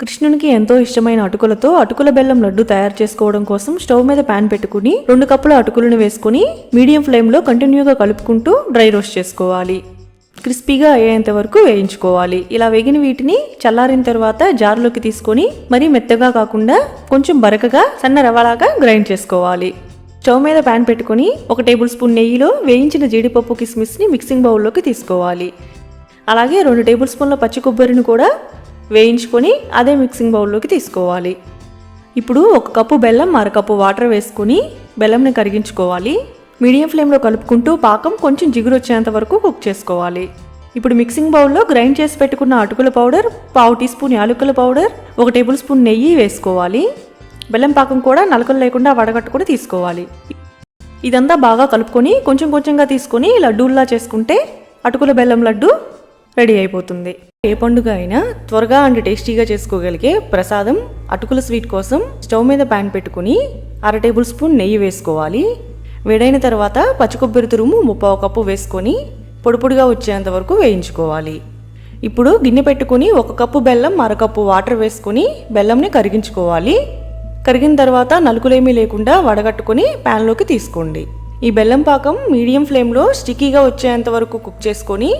కృష్ణునికి ఎంతో ఇష్టమైన అటుకులతో అటుకుల బెల్లం లడ్డు తయారు చేసుకోవడం కోసం స్టవ్ మీద పాన్ పెట్టుకుని రెండు కప్పుల అటుకులను వేసుకుని మీడియం ఫ్లేమ్లో కంటిన్యూగా కలుపుకుంటూ డ్రై రోస్ట్ చేసుకోవాలి. క్రిస్పీగా అయ్యేంత వరకు వేయించుకోవాలి. ఇలా వేగిన వీటిని చల్లారిన తర్వాత జార్లోకి తీసుకొని మరీ మెత్తగా కాకుండా కొంచెం బరకగా సన్న రవ్వలాగా గ్రైండ్ చేసుకోవాలి. స్టవ్ మీద ప్యాన్ పెట్టుకొని ఒక టేబుల్ స్పూన్ నెయ్యిలో వేయించిన జీడిపప్పు కిస్మిస్ని మిక్సింగ్ బౌల్లోకి తీసుకోవాలి. అలాగే రెండు టేబుల్ స్పూన్ల పచ్చి కొబ్బరిని కూడా వేయించుకొని అదే మిక్సింగ్ బౌల్లోకి తీసుకోవాలి. ఇప్పుడు ఒక కప్పు బెల్లం అరకప్పు వాటర్ వేసుకొని బెల్లంని కరిగించుకోవాలి. మీడియం ఫ్లేమ్లో కలుపుకుంటూ పాకం కొంచెం జిగురు వచ్చేంత వరకు కుక్ చేసుకోవాలి. ఇప్పుడు మిక్సింగ్ బౌల్లో గ్రైండ్ చేసి పెట్టుకున్న అటుకుల పౌడర్ పావు టీ స్పూన్ యాలకుల పౌడర్ ఒక టేబుల్ స్పూన్ నెయ్యి వేసుకోవాలి. బెల్లం పాకం కూడా నలకలు లేకుండా వడగట్టుకుని తీసుకోవాలి. ఇదంతా బాగా కలుపుకొని కొంచెం కొంచెంగా తీసుకొని లడ్డూల్లా చేసుకుంటే అటుకుల బెల్లం లడ్డు రెడీ అయిపోతుంది. ఏ పండుగ అయినా త్వరగా అండ్ టేస్టీగా చేసుకోగలిగే ప్రసాదం అటుకుల స్వీట్ కోసం స్టవ్ మీద ప్యాన్ పెట్టుకుని అర టేబుల్ స్పూన్ నెయ్యి వేసుకోవాలి. వేడైన తర్వాత పచ్చి కొబ్బరి తురుము ముప్పావు కప్పు వేసుకొని పొడిపొడిగా వచ్చేంత వరకు వేయించుకోవాలి. ఇప్పుడు గిన్నె పెట్టుకుని ఒక కప్పు బెల్లం అరకప్పు వాటర్ వేసుకొని బెల్లంని కరిగించుకోవాలి. కరిగిన తర్వాత నలుకులేమీ లేకుండా వడగట్టుకొని ప్యాన్లోకి తీసుకోండి. ఈ బెల్లం పాకం మీడియం ఫ్లేమ్లో స్టిక్కీగా వచ్చేంత వరకు కుక్ చేసుకొని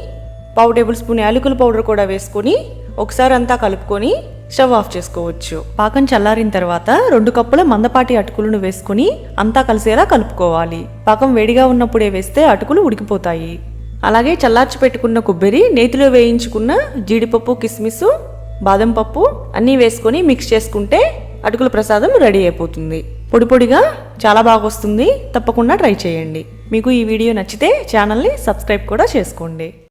పావు టేబుల్ స్పూన్ యాలకుల పౌడర్ కూడా వేసుకొని ఒకసారి అంతా కలుపుకొని స్టవ్ ఆఫ్ చేసుకోవచ్చు. పాకం చల్లారిన తర్వాత రెండు కప్పుల మందపాటి అటుకులను వేసుకొని అంతా కలిసేలా కలుపుకోవాలి. పాకం వేడిగా ఉన్నప్పుడే వేస్తే అటుకులు ఉడికిపోతాయి. అలాగే చల్లార్చి పెట్టుకున్న కొబ్బరి నేతిలో వేయించుకున్న జీడిపప్పు కిస్మిస్ బాదం పప్పు అన్నీ వేసుకొని మిక్స్ చేసుకుంటే అటుకుల ప్రసాదం రెడీ అయిపోతుంది. పొడి పొడిగా చాలా బాగా వస్తుంది. తప్పకుండా ట్రై చేయండి. మీకు ఈ వీడియో నచ్చితే ఛానల్ని సబ్స్క్రైబ్ కూడా చేసుకోండి.